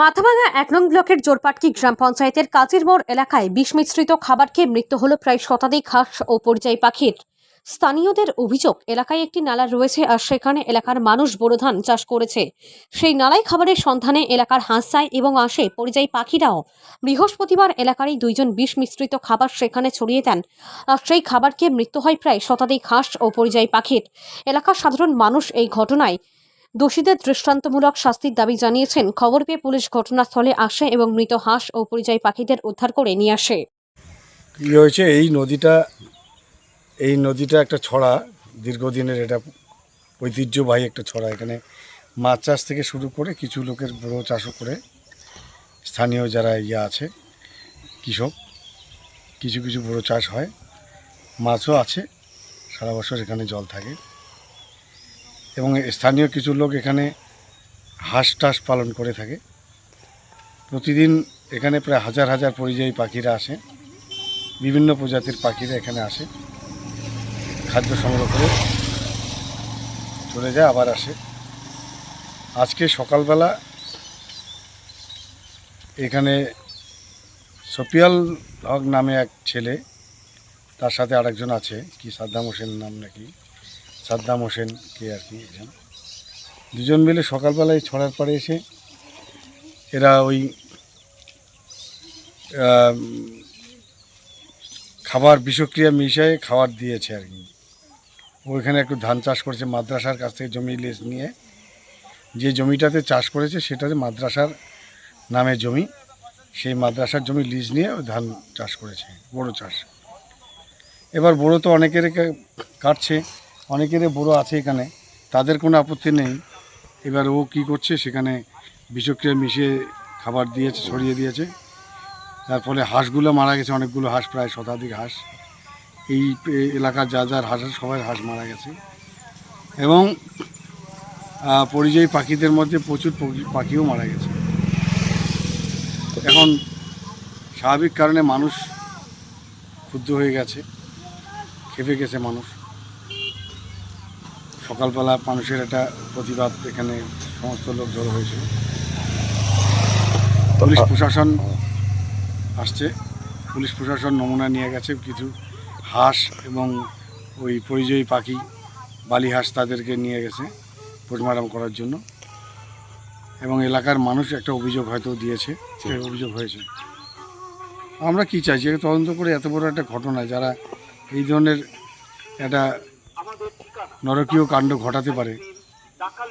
মাথাভাঙা এক নং ব্লকের জোরপাটকি গ্রাম পঞ্চায়েতের কাজের মোড় এলাকায় বিষ মিশ্রিত খাবার খেয়ে মৃত্যু হলো প্রায় শতাধিক হাঁস ও পরিযায়ী পাখির। স্থানীয়দের অভিযোগ, এলাকায় একটি নালা রয়েছে আর সেখানে এলাকার মানুষ বোরো ধান চাষ করেছে। সেই নালায় খাবারের সন্ধানে এলাকার হাঁস যায় এবং আসে। পরিযায়ী পাখিরাও বৃহস্পতিবার এলাকারই দুইজন বিষ মিশ্রিত খাবার সেখানে ছড়িয়ে দেন। আর সেই খাবার খেয়ে মৃত্যু হয় প্রায় শতাধিক হাঁস ও পরিযায়ী পাখির। এলাকার সাধারণ মানুষ এই ঘটনায় দোষীদের দৃষ্টান্তমূলক শাস্তির দাবি জানিয়েছেন। খবর পেয়ে পুলিশ ঘটনাস্থলে আসে এবং মৃত হাঁস ও পরিযায়ী পাখিদের উদ্ধার করে নিয়ে আসে। কী হয়েছে? এই নদীটা এই নদীটা একটা ছড়া, দীর্ঘদিনের এটা ঐতিহ্যবাহী একটা ছড়া। এখানে মাছ চাষ থেকে শুরু করে কিছু লোকের বড়ো চাষও করে স্থানীয় যারা ইয়ে আছে, কৃষক, কিছু কিছু বড়ো চাষ হয়। মাছও আছে, সারা বছর এখানে জল থাকে। এবং স্থানীয় কিছু লোক এখানে হাঁস টাস পালন করে থাকে। প্রতিদিন এখানে প্রায় হাজার হাজার পরিযায়ী পাখিরা আসে। বিভিন্ন প্রজাতির পাখিরা এখানে আসে। খাদ্য সংগ্রহ করে চলে যায়, আবার আসে। আজকে সকালবেলা এখানে সপিয়াল হক নামে এক ছেলে, তার সাথে আরেকজন আছে, কি সাদ্দাম হোসেন নাম নাকি? সাদ্দাম হোসেন কে আর কি একজন। দুজন মিলে সকালবেলায় ছড়ার পরে এসে এরা ওই খাবার বিষক্রিয়া মিশিয়ে খাবার দিয়েছে আর কি। ওইখানে একটু ধান চাষ করেছে, মাদ্রাসার কাছ থেকে জমি লিজ নিয়ে। যে জমিটাতে চাষ করেছে সেটাতে মাদ্রাসার নামে জমি। সেই মাদ্রাসার জমি লিজ নিয়ে ওই ধান চাষ করেছে, বড় চাষ। এবার বড়ো তো অনেকের কাটছে। অনেকের বড়ো আছে এখানে, তাদের কোনো আপত্তি নেই। এবার ও কি করছে সেখানে বিষক্রিয়া মিশিয়ে খাবার দিয়েছে, ছড়িয়ে দিয়েছে। তার ফলে হাঁসগুলো মারা গেছে, অনেকগুলো হাঁস, প্রায় শতাধিক হাঁস। এই এলাকার যা যার হাঁস সবাই হাঁস মারা গেছে। এবং পরিযায়ী পাখিদের মধ্যে প্রচুর পাখিও মারা গেছে। এখন স্বাভাবিক কারণে মানুষ ক্ষুব্ধ হয়ে গেছে, খেপে গেছে মানুষ। সকালবেলা মানুষের একটা প্রতিবাদ এখানে সমস্ত লোক জড়ো হয়েছিল। পুলিশ প্রশাসন আসছে। পুলিশ প্রশাসন নমুনা নিয়ে গেছে কিছু হাঁস এবং ওই পরিযায়ী পাখি বালি হাঁস তাদেরকে নিয়ে গেছে পোস্টমর্টম করার জন্য। এবং এলাকার মানুষ একটা অভিযোগ হয়তো দিয়েছে সেই অভিযোগ হয়েছে। আমরা কি চাইছি? তদন্ত করে এত বড় একটা ঘটনা যারা এই ধরনের একটা নরকীয় কাণ্ড ঘটাতে পারে।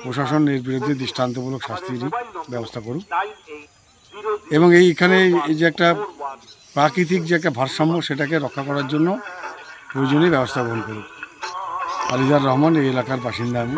প্রশাসন এর বিরুদ্ধে দৃষ্টান্তমূলক শাস্তির ব্যবস্থা করুক। এবং এই এখানে এই যে একটা প্রাকৃতিক যে একটা ভারসাম্য সেটাকে রক্ষা করার জন্য প্রয়োজনীয় ব্যবস্থা গ্রহণ করুক। আলিজার রহমান, এই এলাকার বাসিন্দা আমি।